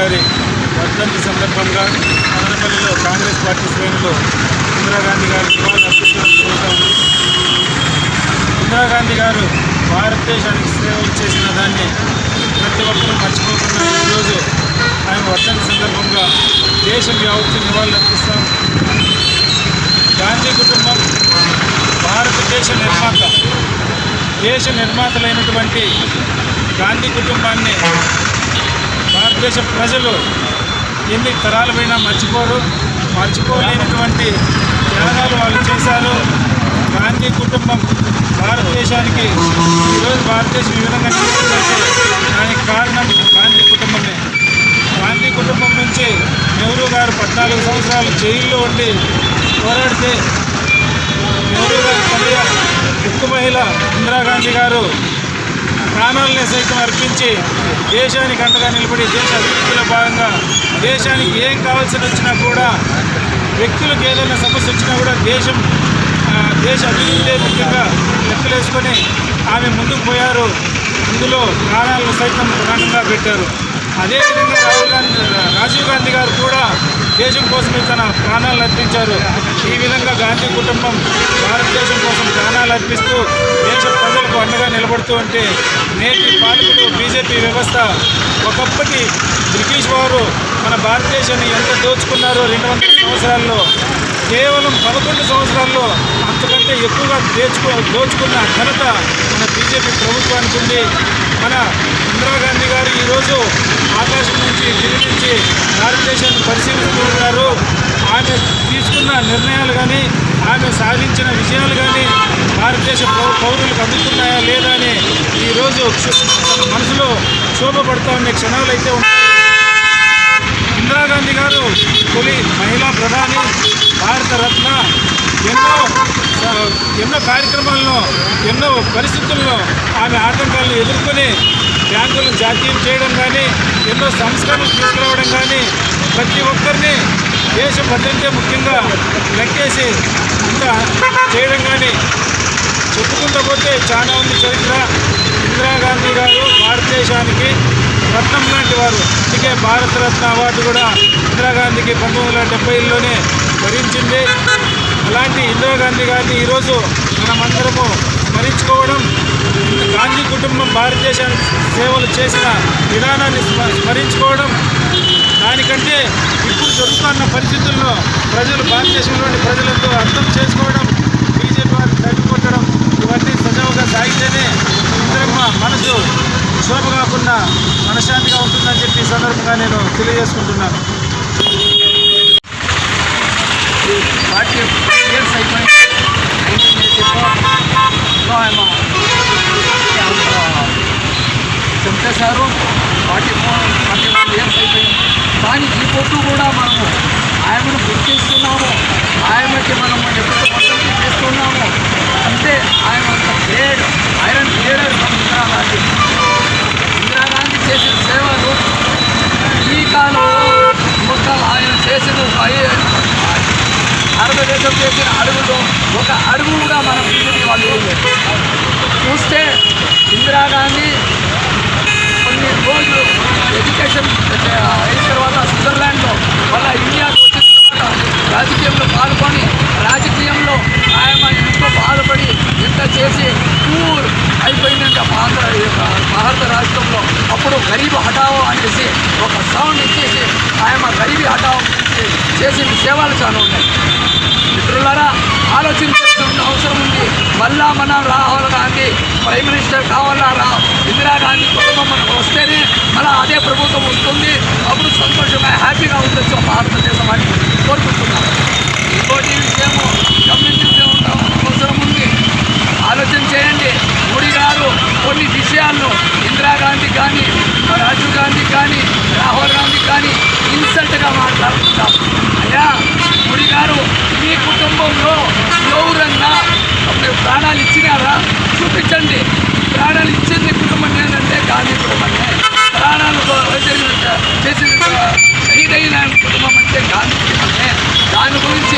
వర్ధంతి సందర్భంగా మదనపల్లిలో కాంగ్రెస్ పార్టీ శ్రేణులు ఇందిరాగాంధీ గారి నివాళులు అర్పించడం ఇందిరాగాంధీ గారు భారతదేశానికి సేవలు చేసిన దాన్ని ప్రతి ఒక్కరూ మర్చిపోకుండా ఈరోజు ఆయన వర్ధంతి సందర్భంగా దేశం యావత్తు నివాళులు అర్పిస్తాం గాంధీ కుటుంబం భారతదేశ నిర్మాత దేశ నిర్మాతలైనటువంటి గాంధీ కుటుంబాన్ని భారతదేశ ప్రజలు ఎన్ని తరాలమైనా మర్చిపోరు. మర్చిపోలేనటువంటి త్యాగాలు వాళ్ళు చేశారు. గాంధీ కుటుంబం భారతదేశానికి ఈరోజు భారతదేశం ఈ విధంగా నిలిచిందంటే దానికి కారణం గాంధీ కుటుంబమే. గాంధీ కుటుంబం నుంచి నెహ్రూ గారు పద్నాలుగు సంవత్సరాలు జైల్లో ఉండి పోరాడితే నెహ్రూ గారి తల్లి ఉక్కు మహిళ ఇందిరాగాంధీ గారు ప్రాణాలని సైతం అర్పించి దేశానికి అండగా నిలబడి దేశ అభివృద్ధిలో భాగంగా దేశానికి ఏం కావాల్సి వచ్చినా కూడా వ్యక్తులకు ఏదైనా సమస్య వచ్చినా కూడా దేశం దేశ అభివృద్ధి ముఖ్యంగా లెక్కలేసుకొని ఆమె ముందుకు పోయారు. అందులో ప్రాణాలను సైతం ప్రాణంగా పెట్టారు. అదేవిధంగా రాహుల్ గాంధీ రాజీవ్ గాంధీ గారు కూడా దేశం కోసమే తన ప్రాణాలు అర్పించారు. ఈ విధంగా గాంధీ కుటుంబం భారతదేశం కోసం ప్రాణాలు అర్పిస్తూ దేశ ప్రజలకు అండగా నిలబడుతూ ఉంటే నేటి పాలకులు బీజేపీ వ్యవస్థ ఒకప్పటి బ్రిటిష్ వారు మన భారతదేశాన్ని ఎంత దోచుకున్నారో రెండు వందల సంవత్సరాల్లో కేవలం పదకొండు సంవత్సరాల్లో అంతకంటే ఎక్కువగా దోచుకో దోచుకున్న ఘనత మన బీజేపీ ప్రభుత్వానికి ఉంది. మన ఇందిరాగాంధీ గారు ఈరోజు ఆకాశం నుంచి దిగి నుంచి భారతదేశాన్ని పరిశీలిస్తూ ఉన్నారు ఆమె తీసుకున్న నిర్ణయాలు కానీ ఆమె సాధించిన విజయాలు కానీ భారతదేశ పౌ- పౌరులకు అందుతున్నాయా లేదా అని ఈరోజు మనసులో శోభపడుతూ ఉండే క్షణాలు అయితే ఉన్నాయి. ఇందిరాగాంధీ గారు తొలి మహిళా ప్రధాని భారత రత్న ఎన్నో ఎన్నో కార్యక్రమాలను ఎన్నో పరిస్థితుల్లో ఆమె ఆటంకాలను ఎదుర్కొని బ్యాంకులను జాతీయం చేయడం కానీ ఎన్నో సంస్కరణలు తీసుకురావడం కానీ ప్రతి ఒక్కరిని దేశ భద్రతే ముఖ్యంగా లెక్కేసి ఇంత చేయడం కానీ చెప్పుకుంటూ పోతే చాలా ఉంది చరిత్ర. ఇందిరాగాంధీ గారు భారతదేశానికి రత్నం లాంటి వారు. అందుకే భారతరత్న అవార్డు కూడా ఇందిరాగాంధీకి పంతొమ్మిది వందల డెబ్బైలోనే భరించింది. అలాంటి ఇందిరాగాంధీ గారిని ఈరోజు మనమందరము స్మరించుకోవడం గాంధీ కుటుంబం భారతదేశానికి సేవలు చేసిన విధానాన్ని స్మరించుకోవడం దానికంటే ఇప్పుడు జరుగుతున్న పరిస్థితుల్లో ప్రజలు భారతదేశంలోని ప్రజలతో అర్థం చేసుకోవడం బీజేపీ వారిని తగ్గికొట్టడం ఇవన్నీ సజావుగా సాగితేనే ఇంద్రమ్మ మనసు శోభ కాకుండా మనశ్శాంతిగా ఉంటుందని చెప్పి సందర్భంగా నేను తెలియజేసుకుంటున్నాను. పార్టీ ఇయర్స్ అయిపోయింది. చంపేశారు forty four forty one years అయిపోయింది? కానీ ఈ పొట్టు కూడా మనము ఆయనను గుర్తిస్తున్నాము ఆయనకి మనం ఎప్పుడు మద్దతు చేస్తున్నాము. అంటే ఆయన అంత grade iron leader Indira Gandhi Indira Gandhi చేసిన సేవలు ఈ కాలంలో మొత్తం ఆయన చేసిన భారతదేశం చేసిన అడుగులో ఒక అడుగు కూడా మనం వాళ్ళు చూస్తే ఇందిరాగాంధీ కొన్ని ఎడ్యుకేషన్ అయిన తర్వాత స్విట్జర్లాండ్లో మళ్ళీ ఇండియాకి వచ్చిన తర్వాత రాజకీయంలో పాల్గొని రాజకీయంలో ఆయన ఎంతో బాధపడి ఇంత చేసి టూర్ అయిపోయిందంట భారత భారత రాష్ట్రంలో. అప్పుడు గరీబ్ హఠావో అనేసి ఒక సౌండ్ ఇచ్చేసి ఆయన గరీబీ హఠావో చేసిన సేవలు చాలా ఉన్నాయి. మిత్రులారా ఆలోచించాల్సిన అవసరం ఉంది. మళ్ళా మన రాహుల్ గాంధీ ప్రైమ్ మినిస్టర్ కావాలా ఇందిరాగాంధీ కుటుంబం మనకు వస్తేనే మళ్ళీ అదే ప్రభుత్వం వస్తుంది. అప్పుడు సంతోషంగా హ్యాపీగా ఉండొచ్చు భారతదేశం అని కోరుకుంటున్నాను. ఇంకోటి విషయము గమనించే ఉంటాం అవసరం ఉంది. ఆలోచన చేయండి. మోడీ గారు కొన్ని విషయాలను ఇందిరాగాంధీ కానీ రాజీవ్ గాంధీ కానీ రాహుల్ గాంధీ కానీ ఇన్సల్ట్గా మాట్లాడుతున్నాం ప్రాణాలు ఇచ్చినారా? చూపించండి. ప్రాణాలు ఇచ్చింది కుటుంబం ఏంటంటే గాంధీ కుటుంబమే. ప్రాణాలు చేసిన చేసిన ఖరీదైన కుటుంబం అంటే గాంధీ కుటుంబమే. దాని గురించి